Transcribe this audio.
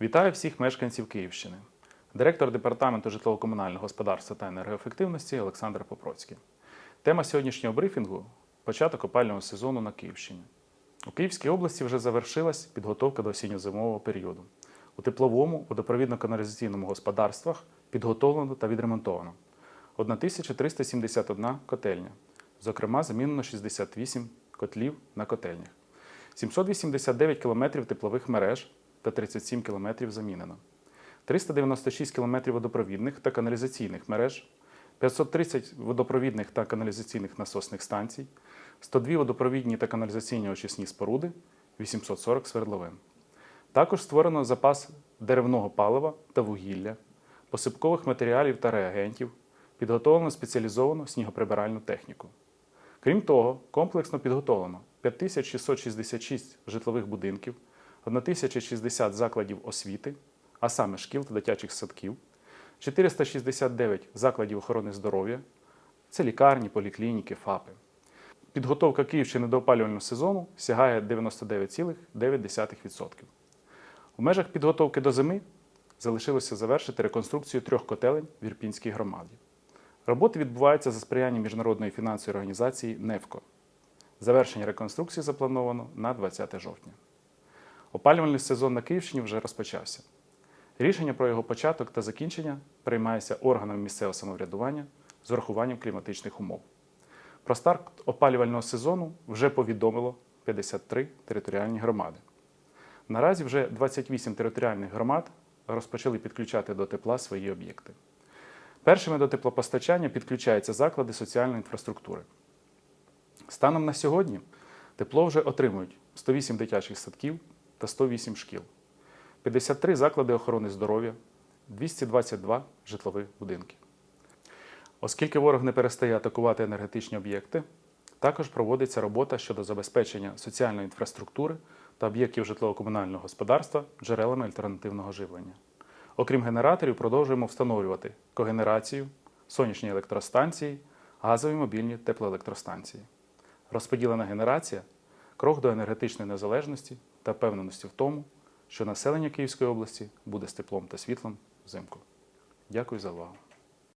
Вітаю всіх мешканців Київщини. Директор департаменту житлово-комунального господарства та енергоефективності Олександр Попроцький. Тема сьогоднішнього брифінгу початок опального сезону на Київщині. У Київській області вже завершилась підготовка до осінньо-зимового періоду. У тепловому водопровідно-каналізаційному господарствах підготовлено та відремонтовано 1371 котельня, зокрема замінено 68 котлів на котельнях, 789 км теплових мереж та 37 км замінено, 396 км водопровідних та каналізаційних мереж, 530 водопровідних та каналізаційних насосних станцій, 102 водопровідні та каналізаційні очисні споруди, 840 свердловин. Також створено запас деревного палива та вугілля, посипкових матеріалів та реагентів, підготовлено спеціалізовану снігоприбиральну техніку. Крім того, комплексно підготовлено 5666 житлових будинків, 1060 закладів освіти, а саме шкіл та дитячих садків, 469 закладів охорони здоров'я, це лікарні, поліклініки, ФАПи. Підготовка Київщини до опалювального сезону сягає 99,9%. У межах підготовки до зими залишилося завершити реконструкцію трьох котелень в Ірпінській громаді. Роботи відбуваються за сприяння міжнародної фінансової організації НЕФКО. Завершення реконструкції заплановано на 20 жовтня. Опалювальний сезон на Київщині вже розпочався. Рішення про його початок та закінчення приймається органами місцевого самоврядування з урахуванням кліматичних умов. Про старт опалювального сезону вже повідомило 53 територіальні громади. Наразі вже 28 територіальних громад розпочали підключати до тепла свої об'єкти. Першими до теплопостачання підключаються заклади соціальної інфраструктури. Станом на сьогодні тепло вже отримують 108 дитячих садків та 108 шкіл, 53 заклади охорони здоров'я, 222 житлових будинки. Оскільки ворог не перестає атакувати енергетичні об'єкти, також проводиться робота щодо забезпечення соціальної інфраструктури та об'єктів житлово-комунального господарства джерелами альтернативного живлення. Окрім генераторів, продовжуємо встановлювати когенерацію, сонячні електростанції, газові мобільні теплоелектростанції. Розподілена генерація крок до енергетичної незалежності та впевненості в тому, що населення Київської області буде з теплом та світлом взимку. Дякую за увагу.